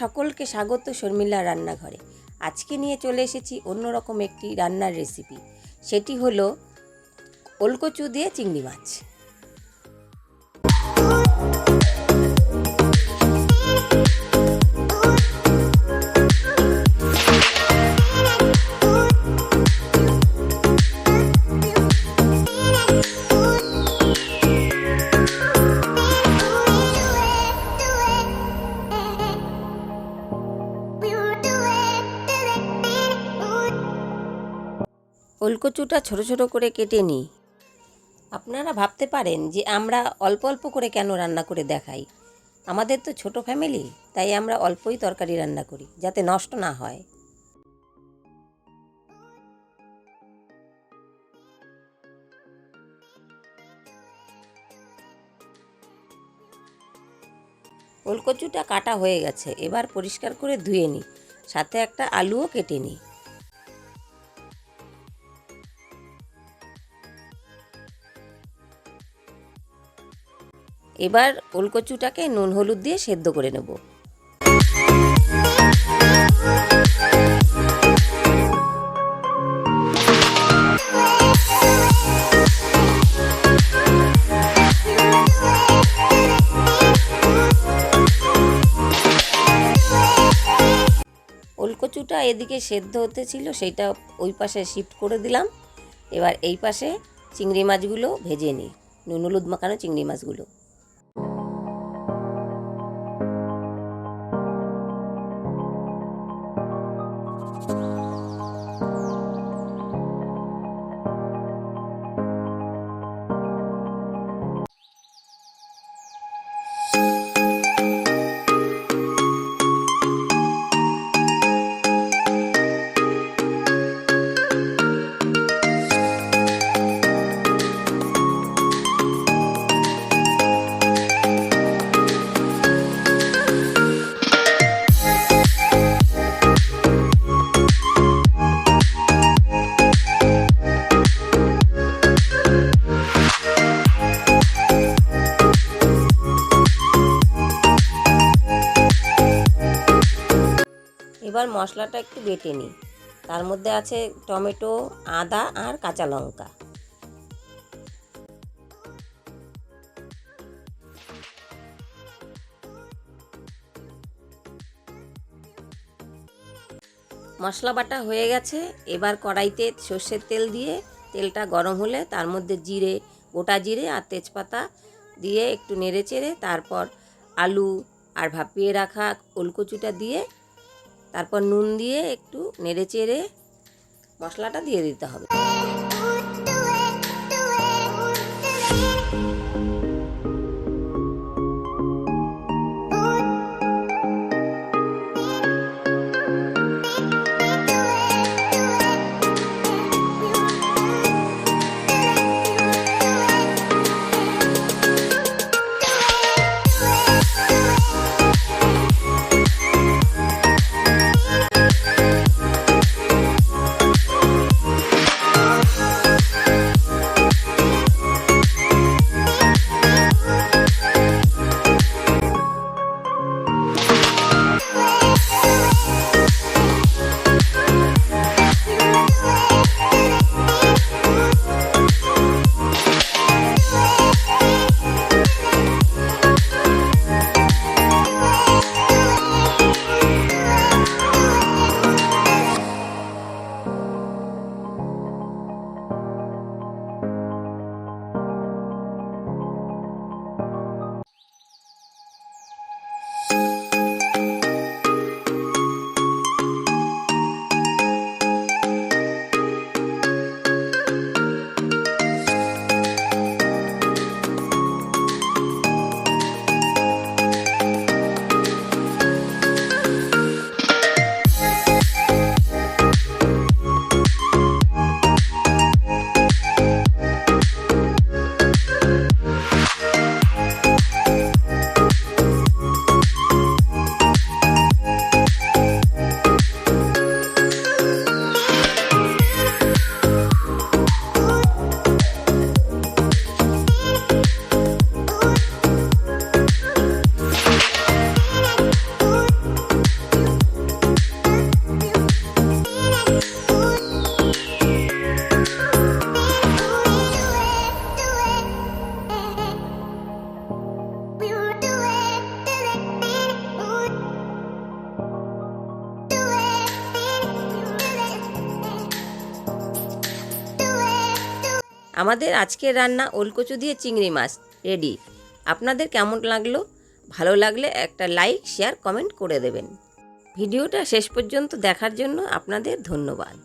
সকলকে স্বাগত শর্মিলা রান্নাঘরে। আজকে নিয়ে চলে এসেছি অন্যরকম একটি রান্নার রেসিপি সেটি হলো ওলকচু দিয়ে চিংড়ি মাছ। ওলকচুটা ছোট ছোট করে কেটে নিই। আপনারা ভাবতে পারেন যে আমরা অল্প অল্প করে কেন রান্না করে দেখাই। আমাদের তো ছোট ফ্যামিলি, তাই আমরা অল্পই তরকারি রান্না করি, যাতে নষ্ট না হয়। ওলকচুটা কাটা হয়ে গেছে, এবার পরিষ্কার করে ধুয়ে নিই। সাথে একটা আলুও কেটে নিই। এবার ওলকচুটাকে নুন হলুদ দিয়ে সেদ্ধ করে নেব। ওলকচুটা এদিকে সেদ্ধ হতে ছিল সেইটা ওই পাশে শিফট করে দিলাম। এবার এই পাশে চিংড়ি মাছগুলো ভেজে নিই, নুন হলুদ মাখানো চিংড়ি মাছগুলো। এবার মশলাটা একটু বেটে নিই। তার মধ্যে আছে টমেটো, আদা আর কাঁচা লঙ্কা। মশলা বাটা হয়ে গেছে। এবার কড়াইতে সর্ষের তেল দিয়ে তেলটা গরম হলে তার মধ্যে জিরে, গোটা জিরে আর তেজপাতা দিয়ে একটু নেড়ে চেড়ে তারপর আলু আর ভাপিয়ে রাখা ওলকচুটা দিয়ে তারপর নুন দিয়ে একটু নেড়ে চেড়ে মশলাটা দিয়ে দিতে হবে। আমাদের আজকের রান্না ওলকচু দিয়ে চিংড়ি মাছ রেডি আপনাদের কেমন লাগল? ভালো লাগলে একটা লাইক শেয়ার কমেন্ট করে দেবেন। ভিডিওটা শেষ পর্যন্ত দেখার জন্য আপনাদের ধন্যবাদ।